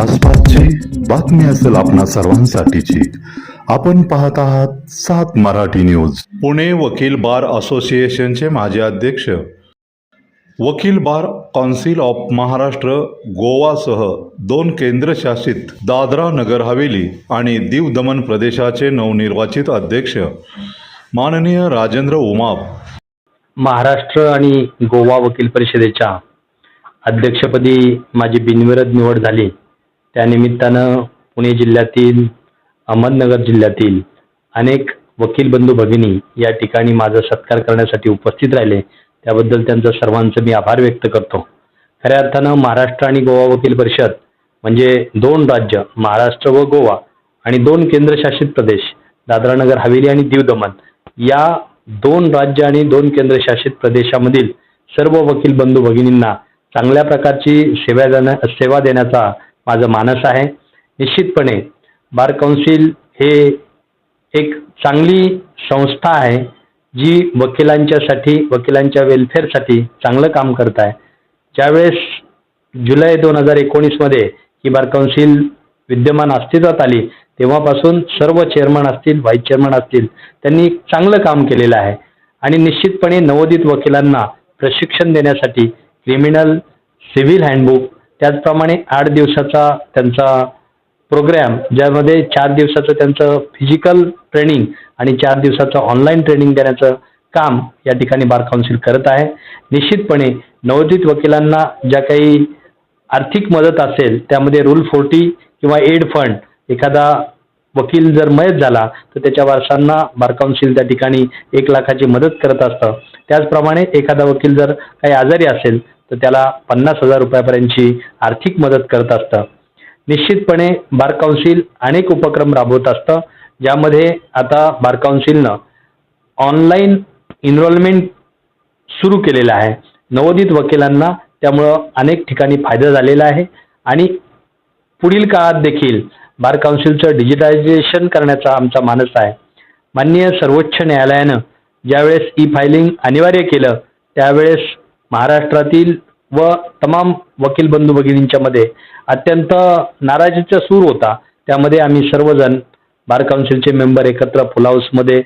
आसपासची बातमी असेल आपणा सर्वांसाठीची. आपण पाहत आहात सात मराठी न्यूज. पुणे वकील बार असोसिएशनचे माजी अध्यक्ष. वकील बार कौन्सिल ऑफ महाराष्ट्र गोवासह दोन केंद्रशासित दादरा नगर हवेली आणि दीव दमण प्रदेशाचे नवनिर्वाचित अध्यक्ष. माननीय राजेंद्र उमाप महाराष्ट्र आणि गोवा वकील परिषदेच्या अध्यक्षपदी माझी बिनविरोध निवड झाली. त्यानिमित्तानं पुणे जिल्ह्यातील अहमदनगर जिल्ह्यातील अनेक वकील बंधू भगिनी या ठिकाणी माझा सत्कार करण्यासाठी उपस्थित राहिले. त्याबद्दल त्यांचं सर्वांचं मी आभार व्यक्त करतो. खऱ्या अर्थानं महाराष्ट्र आणि गोवा वकील परिषद म्हणजे दोन राज्य महाराष्ट्र व गोवा आणि दोन केंद्रशासित प्रदेश दादरा नगर हवेली आणि दीव दमन या दोन राज्य आणि दोन केंद्रशासित प्रदेशामधील सर्व वकील बंधू भगिनींना चांगल्या प्रकारची सेवा देण्या सेवा देण्याचा माझं मानस आहे. निश्चितपणे बार कौन्सिल हे एक चांगली संस्था आहे जी वकिलांच्यासाठी वकिलांच्या वेलफेअरसाठी चांगलं काम करत आहे. ज्यावेळेस जुलै दोन हजार एकोणीसमध्ये ही बार कौन्सिल विद्यमान अस्तित्वात आली तेव्हापासून सर्व चेअरमन असतील व्हाईस चेअरमन असतील त्यांनी चांगलं काम केलेलं आहे. आणि निश्चितपणे नवोदित वकिलांना प्रशिक्षण देण्यासाठी क्रिमिनल सिव्हिल हँडबुक त्याचप्रमाणे आठ दिवसाचा त्यांचा प्रोग्रॅम ज्यामध्ये चार दिवसाचं त्यांचं फिजिकल ट्रेनिंग आणि चार दिवसाचं ऑनलाईन ट्रेनिंग देण्याचं काम या ठिकाणी बार काउन्सिल करत आहे. निश्चितपणे नवोदित वकिलांना ज्या काही आर्थिक मदत असेल त्यामध्ये रूल फोर्टी किंवा एड फंड एखादा वकील जर मयत झाला तर त्याच्या वारसांना बार काउन्सिल त्या ठिकाणी एक लाखाची मदत करत असतं. त्याचप्रमाणे एखादा वकील जर काही आजारी असेल तर त्याला पन्नास हजार रुपयापर्यंतची आर्थिक मदत करत असतं. निश्चितपणे बार काउन्सिल अनेक उपक्रम राबवत असतं. ज्यामध्ये आता बार काउन्सिलनं ऑनलाईन इनरोलमेंट सुरू केलेलं आहे. नवोदित वकिलांना त्यामुळं अनेक ठिकाणी फायदा झालेला आहे. आणि पुढील काळात देखील बार काउन्सिलचं डिजिटायझेशन करण्याचा आमचा मानस आहे. माननीय सर्वोच्च न्यायालयानं ज्यावेळेस ई फायलिंग अनिवार्य केलं त्यावेळेस महाराष्ट्रातील व तमाम वकील बंधू भगिनींच्या मध्ये अत्यंत नाराजीचा सूर होता. त्यामध्ये आम्ही सर्वजण बार काउन्सिलचे मेंबर एकत्र फुल हाऊसमध्ये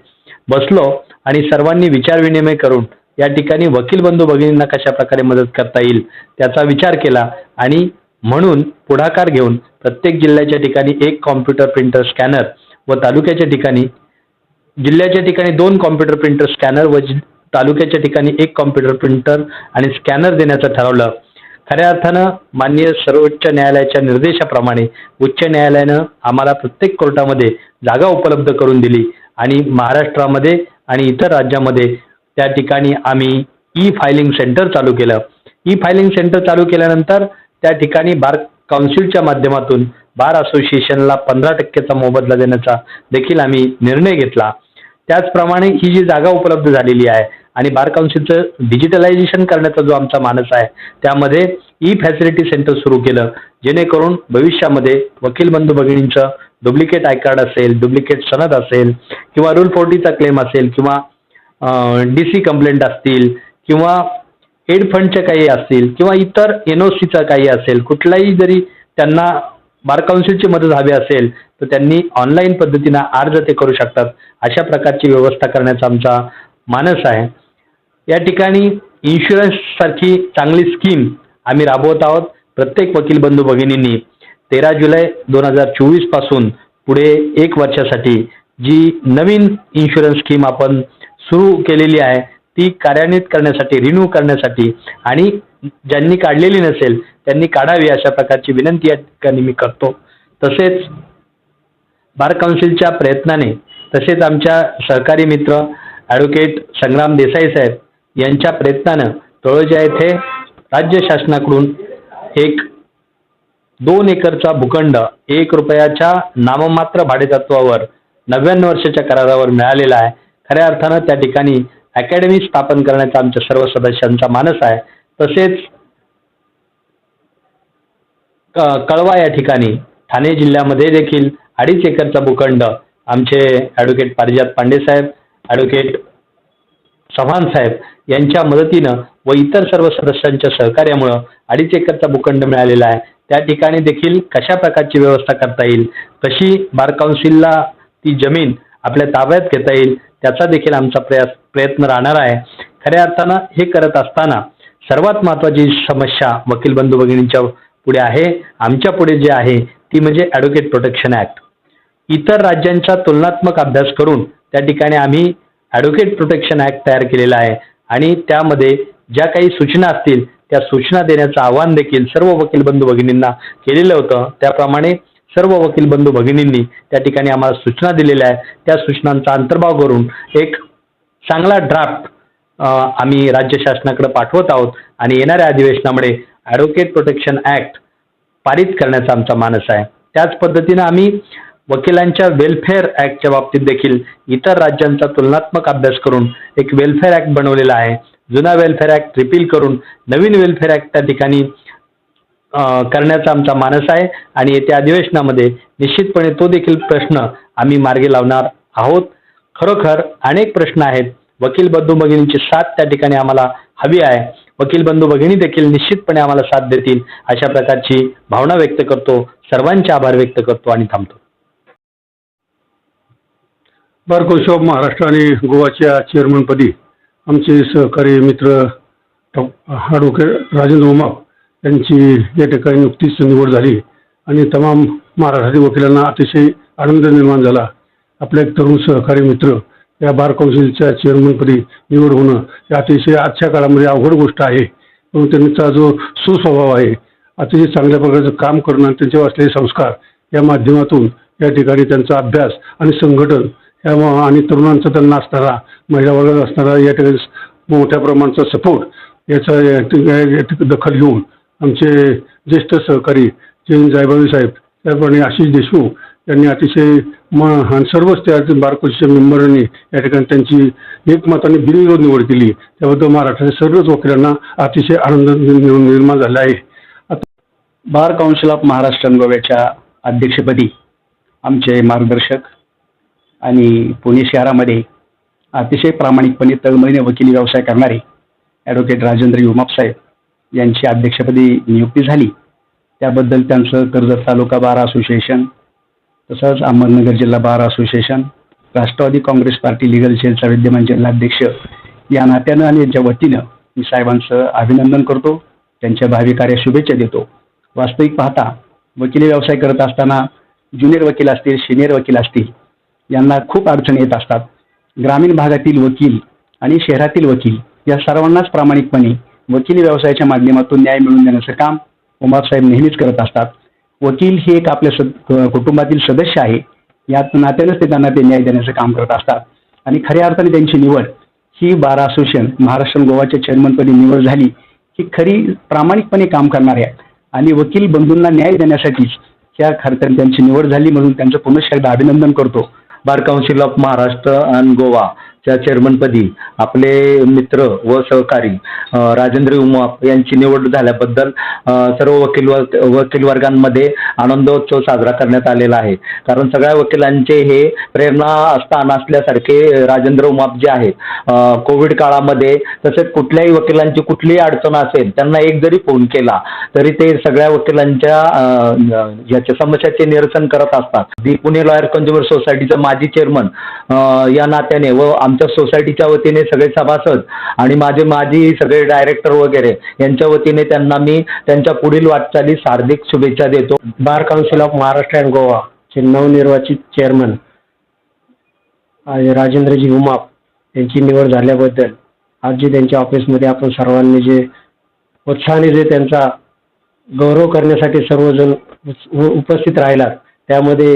बसलो आणि सर्वांनी विचारविनिमय करून या ठिकाणी वकील बंधू भगिनींना कशा प्रकारे मदत करता येईल त्याचा विचार केला आणि म्हणून पुढाकार घेऊन प्रत्येक जिल्ह्याच्या ठिकाणी एक कॉम्प्युटर प्रिंटर स्कॅनर व तालुक्याच्या ठिकाणी जिल्ह्याच्या ठिकाणी दोन कॉम्प्युटर प्रिंटर स्कॅनर व तालुक्याच्या ठिकाणी एक कॉम्प्युटर प्रिंटर आणि स्कॅनर देण्याचं ठरवलं. खऱ्या अर्थानं माननीय सर्वोच्च न्यायालयाच्या निर्देशाप्रमाणे उच्च न्यायालयानं आम्हाला प्रत्येक कोर्टामध्ये जागा उपलब्ध करून दिली आणि महाराष्ट्रामध्ये आणि इतर राज्यामध्ये त्या ठिकाणी आम्ही ई फायलिंग सेंटर चालू केलं. ई फायलिंग सेंटर चालू केल्यानंतर त्या ठिकाणी बार काउन्सिलच्या माध्यमातून बार असोसिएशनला पंधरा टक्केचा मोबदला देण्याचा देखील आम्ही निर्णय घेतला. त्याचप्रमाणे ही जी जागा उपलब्ध झालेली आहे आणि बार काउन्सिलचं डिजिटलायझेशन करण्याचा जो आमचा मानस आहे त्यामध्ये ई फॅसिलिटी सेंटर सुरू केलं जेणेकरून भविष्यामध्ये वकील बंधू भगिनींचं डुप्लिकेट आय कार्ड असेल डुप्लिकेट सनद असेल किंवा रूल फोर्टीचा क्लेम असेल किंवा डी सी कंप्लेंट असतील किंवा एड फंडचे काही असतील किंवा इतर एन ओ सीचा काही असेल कुठलाही जरी त्यांना बार काउन्सिलची मदत हवी असेल तर त्यांनी ऑनलाईन पद्धतीनं अर्ज ते करू शकतात. अशा प्रकारची व्यवस्था करण्याचा आमचा मानस आहे. या ठिकाणी इन्शुरन्स सारखी चांगली स्कीम आम्ही राबवत आहोत. प्रत्येक वकील बंधू भगिनींनी तेरा जुलै दोन हजार चोवीसपासून पुढे एक वर्षासाठी जी नवीन इन्शुरन्स स्कीम आपण सुरू केलेली आहे ती कार्यान्वित करण्यासाठी रिन्यू करण्यासाठी आणि ज्यांनी काढलेली नसेल त्यांनी काढावी अशा प्रकारची विनंती या ठिकाणी मी करतो. तसेच बार काउन्सिलच्या प्रयत्नाने तसेच आमच्या सहकारी मित्र ॲडव्होकेट संग्राम देसाई साहेब यांच्या प्रयत्नानं तळोजा येथे राज्य शासनाकडून एक दोन एकरचा भूखंड एक रुपयाच्या नाममात्र भाडेतत्वावर नव्याण्णव वर्षाच्या करारावर मिळालेला आहे. खऱ्या अर्थानं त्या ठिकाणी अकॅडमी स्थापन करण्याचा आमच्या सर्व सदस्यांचा मानस आहे. तसेच कळवा या ठिकाणी ठाणे जिल्ह्यामध्ये देखील अडीच एकरचा भूखंड आमचे ॲडव्होकेट पारिजात पांडे साहेब ॲडव्होकेट चव्हाण साहेब यांच्या मदतीनं व इतर सर्व सदस्यांच्या सहकार्यामुळं अडीच एकरचा भूखंड मिळालेला आहे. त्या ठिकाणी देखील कशा प्रकारची व्यवस्था करता येईल? कशी बार काउन्सिलला ती जमीन आपल्या ताब्यात घेता येईल? त्याचा देखील आमचा प्रयास प्रयत्न राहणार आहे. खऱ्या अर्थानं हे करत असताना सर्वात महत्त्वाची समस्या वकील बंधू भगिनींच्या पुढे आहे. आमच्या पुढे जे आहे ती म्हणजे ॲडव्होकेट प्रोटेक्शन ॲक्ट इतर राज्यांचा तुलनात्मक अभ्यास करून त्या ठिकाणी आम्ही ॲडव्होकेट प्रोटेक्शन ॲक्ट तयार केलेला आहे. आणि त्यामध्ये ज्या काही सूचना असतील त्या सूचना देण्याचं आवाहन देखील सर्व वकील बंधू भगिनींना केलेलं होतं. त्याप्रमाणे सर्व वकील बंधू भगिनींनी त्या ठिकाणी आम्हाला सूचना दिलेल्या आहेत. त्या सूचनांचा अंतर्भाव करून एक चांगला ड्राफ्ट आम्ही राज्य शासनाकडे पाठवत आहोत आणि येणाऱ्या अधिवेशनामुळे ॲडव्होकेट प्रोटेक्शन ॲक्ट पारित करण्याचा आमचा मानस आहे. त्याच पद्धतीनं आम्ही वकिलांच्या वेलफेअर ॲक्टच्या बाबतीत देखील इतर राज्यांचा तुलनात्मक अभ्यास करून एक वेलफेअर ऍक्ट बनवलेला आहे. जुना वेलफेअर ॲक्ट रिपील करून नवीन वेलफेअर ऍक्ट त्या ठिकाणी करण्याचा आमचा मानस आहे आणि येत्या अधिवेशनामध्ये निश्चितपणे तो देखील प्रश्न आम्ही मार्गी लावणार आहोत. खरोखर अनेक प्रश्न आहेत. वकील बंधू भगिनींची साथ त्या ठिकाणी आम्हाला हवी आहे. वकील बंधू भगिनी देखील निश्चितपणे आम्हाला साथ देतील अशा प्रकारची भावना व्यक्त करतो. सर्वांचे आभार व्यक्त करतो आणि थांबतो. बार ऑफ महाराष्ट्र आणि गोवाच्या चेअरमनपदी आमचे सहकारी मित्र डॉ ॲडव्होकेट राजेंद्र उमाप यांची या ठिकाणी नुकतीच निवड झाली आणि तमाम महाराष्ट्रातील वकिलांना अतिशय आनंद निर्माण झाला. आपले एक तरुण सहकारी मित्र या बार काउन्सिलच्या चेअरमनपदी निवड होणं हे अतिशय आजच्या काळामध्ये अवघड गोष्ट आहे. म्हणून त्यांचा जो सुस्वभाव आहे अतिशय चांगल्या प्रकारचं काम करणं आणि त्यांच्यावर असलेले संस्कार या माध्यमातून या ठिकाणी त्यांचा अभ्यास आणि संघटन या आणि तरुणांचा त्यांना असणारा महिला वर्गात असणारा या ठिकाणी मोठ्या प्रमाणाचा सपोर्ट याचा या ठिकाणी- या ठिकाणी दखल घेऊन आमचे ज्येष्ठ सहकारी जयंत जायभावी साहेब त्याचप्रमाणे आशिष देशमुख यांनी अतिशय म सर्वच त्या बारकोशीच्या मेंबरांनी या ठिकाणी त्यांची एकमताने बिनविरोध निवड केली. त्याबद्दल महाराष्ट्राच्या सर्वच वकिलांना अतिशय आनंद निर्माण झाला आहे. बार काउन्सिल ऑफ महाराष्ट्र गोव्याच्या अध्यक्षपदी आमचे मार्गदर्शक आणि पुणे शहरामध्ये अतिशय प्रामाणिकपणे तळमळीने वकिली व्यवसाय करणारे ॲडव्होकेट राजेंद्र युमाप साहेब यांची अध्यक्षपदी नियुक्ती झाली. त्याबद्दल त्यांचं कर्जत तालुका बार असोसिएशन तसंच अहमदनगर जिल्हा bar association Rashtrawadi Congress Party legal सेलचा विद्यमान जिल्हाध्यक्ष या नात्यानं आणि यांच्या वतीनं मी साहेबांचं अभिनंदन करतो. त्यांच्या भावी कार्य शुभेच्छा देतो. वास्तविक पाहता वकिली व्यवसाय करत असताना ज्युनियर वकील असतील सिनियर वकील असतील यांना खूप अडचणी येत असतात. ग्रामीण भागातील वकील आणि शहरातील वकील या सर्वांनाच प्रामाणिकपणे वकिली व्यवसायाच्या माध्यमातून न्याय मिळवून देण्याचं काम उमापसाहेब नेहमीच करत असतात. वकील हे एक आपल्या सद कुटुंबातील सदस्य आहे. या नात्यानंच ते त्यांना ते न्याय देण्याचं काम करत असतात. आणि खऱ्या अर्थाने त्यांची निवड ही बार असोसिएशन महाराष्ट्र गोवाच्या चेअरमनपदी निवड झाली ही खरी प्रामाणिकपणे काम करणाऱ्या आणि वकील बंधूंना न्याय देण्यासाठीच या खरं त्यांची निवड झाली म्हणून त्यांचं पुनश्च एकदा अभिनंदन करतो. Bar council of Maharashtra and Goa च्या चेअरमनपदी आपले मित्र व सहकारी राजेंद्र उमाप यांची निवड झाल्याबद्दल सर्व वकील वकील वर्गांमध्ये आनंदोत्सव साजरा करण्यात आलेला आहे. कारण सगळ्या वकिलांचे हे प्रेरणा स्थान असल्यासारखे राजेंद्र उमाप जे आहेत कोविड काळामध्ये तसेच कुठल्याही वकिलांची कुठलीही अडचण असेल त्यांना एक जरी फोन केला तरी ते सगळ्या वकिलांच्या याच्या समस्याचे निरसन करत असतात. दी पुणे लॉयर कंझ्युमर सोसायटीचे माजी चेअरमन या नात्याने व आमच्या सोसायटीच्या वतीने सगळे सभासद आणि माझे माजी सगळे डायरेक्टर वगैरे यांच्या वतीने त्यांना मी त्यांच्या पुढील वाटचालीस हार्दिक शुभेच्छा देतो. Bar council of Maharashtra and Goa चे नवनिर्वाचित चेअरमन राजेंद्रजी उमाप यांची निवड झाल्याबद्दल आज जे त्यांच्या ऑफिसमध्ये आपण सर्वांनी जे उत्साहाने जे त्यांचा गौरव करण्यासाठी सर्वजण उपस्थित राहिलात त्यामध्ये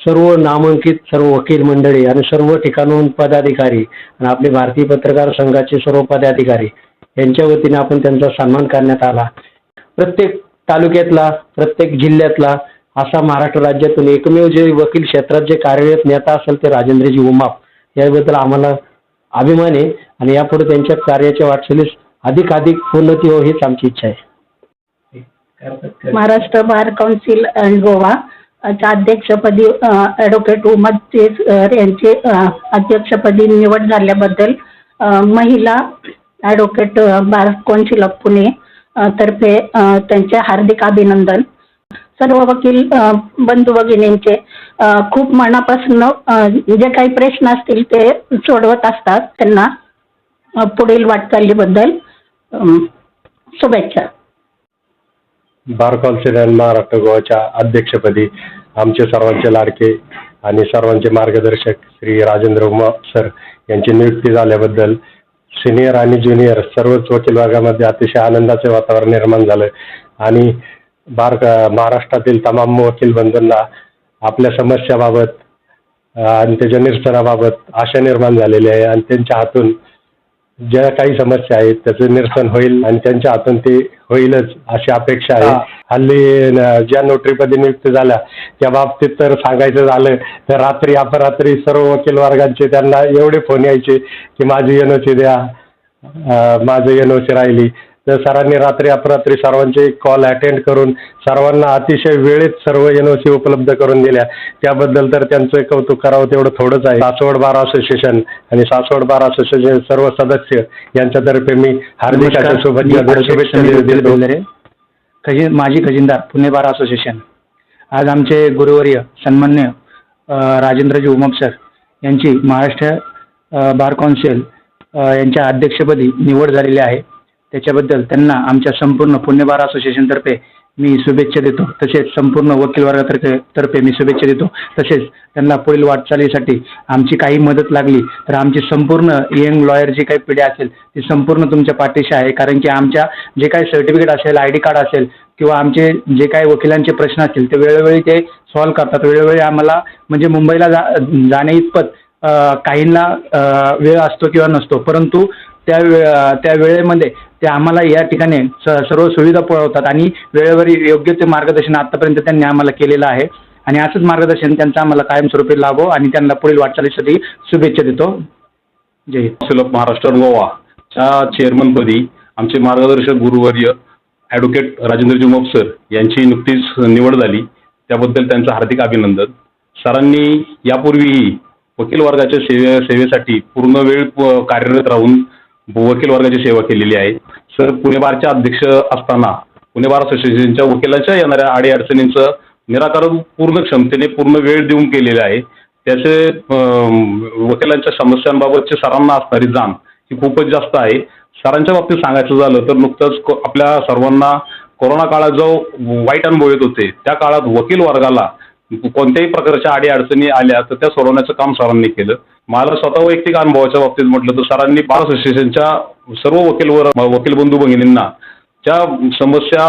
सर्व नामांकित सर्व वकील मंडळी आणि सर्व ठिकाणून पदाधिकारी आणि आपले भारतीय पत्रकार संघाचे सर्व पदाधिकारी यांच्या वतीने आपण त्यांचा सन्मान करण्यात आला. प्रत्येक तालुक्यातला प्रत्येक जिल्ह्यातला असा महाराष्ट्र राज्यातून एकमेव जे वकील क्षेत्रात जे कार्यरत नेता असेल ते राजेंद्रजी उमाप. याबद्दल आम्हाला अभिमान आहे आणि यापुढे त्यांच्या कार्याच्या वाटचालीस अधिक अधिक उन्नती हो हीच आमची इच्छा आहे. Maharashtra bar council and Goa. च्या अध्यक्षपदी ॲडव्होकेट उमद तेज यांचे अध्यक्षपदी निवड झाल्याबद्दल महिला ॲडव्होकेट अ, बार ऑफ पुणे तर्फे त्यांचे हार्दिक अभिनंदन. सर्व वकील बंधू भगिनींचे खूप मनापासून जे काही प्रश्न असतील ते सोडवत असतात. त्यांना पुढील वाटचालीबद्दल शुभेच्छा. बार कौन्सिल महाराष्ट्र गोवाच्या अध्यक्षपदी आमचे सर्वांचे लाडके आणि सर्वांचे मार्गदर्शक श्री राजेंद्र उमा सर यांची नियुक्ती झाल्याबद्दल सिनियर आणि ज्युनियर सर्वच वकील वर्गामध्ये अतिशय आनंदाचे वातावरण निर्माण झालं. आणि बार महाराष्ट्रातील तमाम वकील बंधूंना आपल्या समस्याबाबत आणि त्याच्या निरसनाबाबत आशा निर्माण झालेली आहे. आणि त्यांच्या हातून ज्या काही समस्या आहेत त्याचं निरसन होईल आणि त्यांच्या हातून ते होईलच अशी अपेक्षा आहे. हल्ली ज्या नोटरीपदी नियुक्त झाल्या त्या बाबतीत तर सांगायचं झालं तर रात्री अपरात्री सर्व वकील वर्गांचे त्यांना एवढे फोन यायचे की माझी एनओसी द्या माझं एनओसी राहिली तर सरांनी रात्री अपरात्री सर्वांचे कॉल अटेंड करून सर्वांना अतिशय वेळेत सर्व एनओसी उपलब्ध करून दिल्या. त्याबद्दल तर त्यांचं कौतुक करावं तेवढं थोडंच आहे. सासवड बार असोसिएशन आणि सासवड बार असोसिएशन सर्व सदस्य यांच्यातर्फे मी हार्दिक शुभेच्छा खजिन माजी खजिनदार पुणे बार असोसिएशन. आज आमचे गुरुवर्य सन्मान्य राजेंद्रजी उमप सर यांची महाराष्ट्र बार कौन्सिल यांच्या अध्यक्षपदी निवड झालेली आहे. त्याच्याबद्दल त्यांना आमच्या संपूर्ण पुणे बार असोसिएशनतर्फे मी शुभेच्छा देतो. तसेच संपूर्ण वकील वर्गातर्फे तर्फे मी शुभेच्छा देतो. तसेच त्यांना पुढील वाटचालीसाठी आमची काही मदत लागली तर आमची संपूर्ण यंग लॉयर जी काही पिढी असेल ती संपूर्ण तुमच्या पाठीशी आहे. कारण की आमच्या जे काही सर्टिफिकेट असेल आय डी कार्ड असेल किंवा आमचे जे काही वकिलांचे प्रश्न असतील ते वेळोवेळी ते सॉल्व्ह करतात. वेळोवेळी आम्हाला म्हणजे मुंबईला जा जाणे इतपत काहींना वेळ असतो किंवा नसतो. परंतु त्या वे त्या वेळेमध्ये ते आम्हाला या ठिकाणी स- सर्व सुविधा पुरवतात आणि वेळेवर योग्य ते मार्गदर्शन आतापर्यंत त्यांनी आम्हाला केलेलं आहे. आणि असंच मार्गदर्शन त्यांचं आम्हाला कायमस्वरूपी लाभो आणि त्यांना पुढील वाटचालीसाठी शुभेच्छा देतो. जय हिंद. महाराष्ट्र गोवा महाराष्ट्र गोवाच्या चेअरमनपदी आमचे मार्गदर्शक गुरुवर्य ॲडव्होकेट राजेंद्रजी मोपसर यांची नुकतीच निवड झाली. त्याबद्दल त्यांचं हार्दिक अभिनंदन. सरांनी यापूर्वीही वकील वर्गाच्या सेवे सेवेसाठी पूर्ण वेळ कार्यरत राहून वकील वर्गाची सेवा केलेली आहे. सर पुणे बारच्या अध्यक्ष असताना पुणे बार असोसिएशनच्या वकिलाच्या येणाऱ्या अडीअडचणींचं निराकरण पूर्ण क्षमतेने पूर्ण वेळ देऊन केलेलं आहे. त्याचे वकिलांच्या समस्यांबाबतची सरांना असणारी जाण ही खूपच जास्त आहे. सरांच्या बाबतीत सांगायचं झालं तर नुकतंच आपल्या सर्वांना कोरोना काळात जो वाईट अनुभव येत होते त्या काळात वकील वर्गाला कोणत्याही प्रकारच्या अडीअडचणी आल्या तर त्या सोडवण्याचं काम सरांनी केलं. मला स्वतः वैयक्तिक अनुभवाच्या बाबतीत म्हटलं तर सरांनी बार असोसिएशनच्या सर्व वकील वकील बंधू भगिनींना ज्या समस्या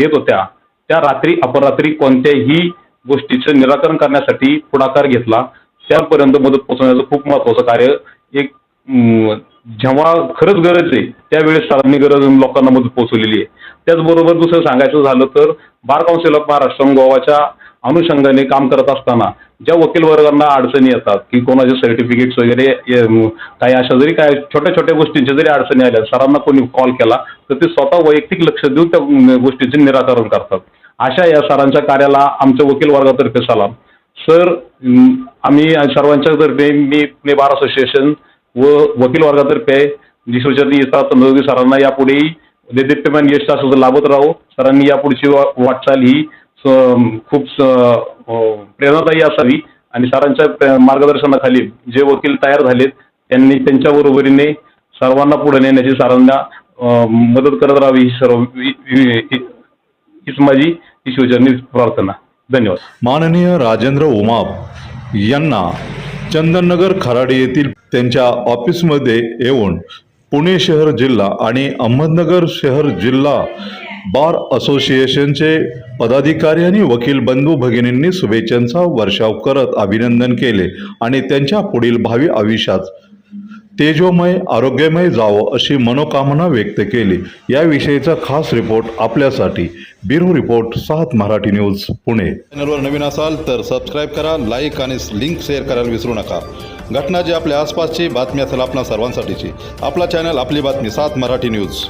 येत होत्या त्या रात्री अपरात्री कोणत्याही गोष्टीचं निराकरण करण्यासाठी पुढाकार घेतला. त्यापर्यंत मदत पोहोचवण्याचं खूप महत्वाचं कार्य. एक जेव्हा खरंच गरज आहे त्यावेळेस सरांनी गरज लोकांना मदत पोहोचवलेली आहे. त्याचबरोबर दुसरं सांगायचं झालं तर बार काउन्सिल ऑफ महाराष्ट्र गोवाच्या अनुषंगाने काम करत असताना ज्या वकील वर्गांना अडचणी येतात की कोणाचे सर्टिफिकेट्स वगैरे काही अशा जरी काय छोट्या छोट्या गोष्टींच्या जरी अडचणी आल्या सरांना कोणी कॉल केला तर ते स्वतः वैयक्तिक लक्ष देऊन त्या गोष्टीचे निराकरण करतात. अशा या सरांच्या कार्याला आमच्या वकील वर्गातर्फे सलाम. सर आम्ही सर्वांच्या तर्फे मी पुणे बार असोसिएशन व वकील वर्गातर्फे विश्वचरणी येतात तंदुरुस्ती सरांना यापुढेही देदीप्यमान यश असं लाभत राहू. सरांनी यापुढची वा- वाटचाल ही खूप प्रेरणादायी असावी आणि सरांच्या मार्गदर्शनाखाली जे वकील तयार झालेत त्यांनी त्यांच्या बरोबरीने सर्वांना पुढे नेण्याची सरांना मदत करत राहावी ही सर्व हीच माझी ईश्वरचरणी प्रार्थना. धन्यवाद. माननीय राजेंद्र उमाप यांना चंदननगर खराडी येथील त्यांच्या ऑफिसमध्ये येऊन पुणे शहर जिल्हा आणि अहमदनगर शहर जिल्हा बार असोसिएशनचे पदाधिकारी आणि वकील बंधू भगिनींनी शुभेच्छांचा वर्षाव करत अभिनंदन केले आणि त्यांच्या पुढील भावी आयुष्यात तेजोमय आरोग्यमय जावं अशी मनोकामना व्यक्त केली. याविषयीचा खास रिपोर्ट आपल्यासाठी. ब्युरो रिपोर्ट सात मराठी न्यूज पुणे. चॅनलवर नवीन असाल तर सबस्क्राईब करा लाईक आणि लिंक शेअर करायला विसरू नका. घटना जी आपल्या आसपासची बातमी असेल आपल्या सर्वांसाठीची. आपला चॅनल आपली बातमी सात मराठी न्यूज.